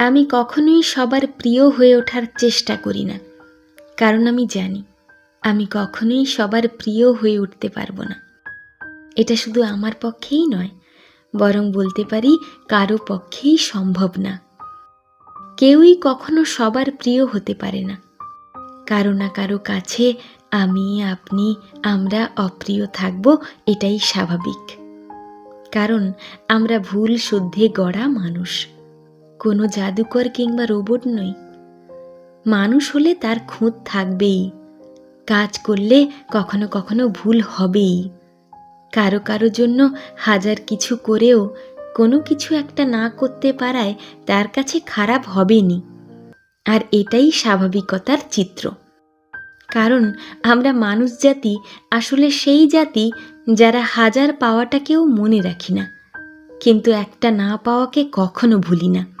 আমি কখনোই সবার প্রিয় হয়ে ওঠার চেষ্টা করি না। কারণ আমি জানি, আমি কখনোই সবার প্রিয় হয়ে উঠতে পারব না। এটা শুধু আমার পক্ষেই নয়, বরং বলতে পারি কারও পক্ষেই সম্ভব না। কেউই কখনো সবার প্রিয় হতে পারে না। কারও না কারও কাছে আমি, আপনি, আমরা অপ্রিয় থাকব এটাই স্বাভাবিক। কারণ আমরা ভুল শুদ্ধে গড়া মানুষ। কোনো জাদুকর কিংবা রোবট নই। মানুষ হলে তার খুঁত থাকবেই। কাজ করলে কখনো কখনো ভুল হবেই। কারও কারও জন্য হাজার কিছু করেও কোনো কিছু একটা না করতে পারায় তার কাছে খারাপ হবেনি। আর এটাই স্বাভাবিকতার চিত্র। কারণ আমরা মানুষ জাতি, আসলে সেই জাতি যারা হাজার পাওয়াটাকেও মনে রাখি না। কিন্তু একটা না পাওয়াকে কখনো ভুলি না।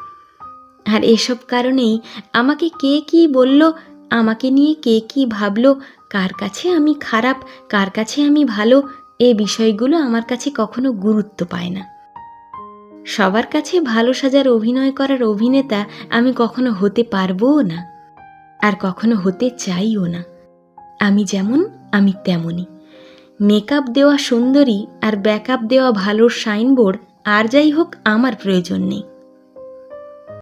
আর এসব কারণেই আমাকে কে কী বলল, আমাকে নিয়ে কে কী ভাবলো, কার কাছে আমি খারাপ, কার কাছে আমি ভালো, এ বিষয়গুলো আমার কাছে কখনো গুরুত্ব পায় না। সবার কাছে ভালো সাজার অভিনয় করার অভিনেতা আমি কখনো হতে পারবও না, আর কখনো হতে চাইও না। আমি যেমন, আমি তেমনই। মেকআপ দেওয়া সুন্দরী আর ব্যাকআপ দেওয়া ভালো সাইনবোর্ড, আর যাই হোক, আমার প্রয়োজন নেই।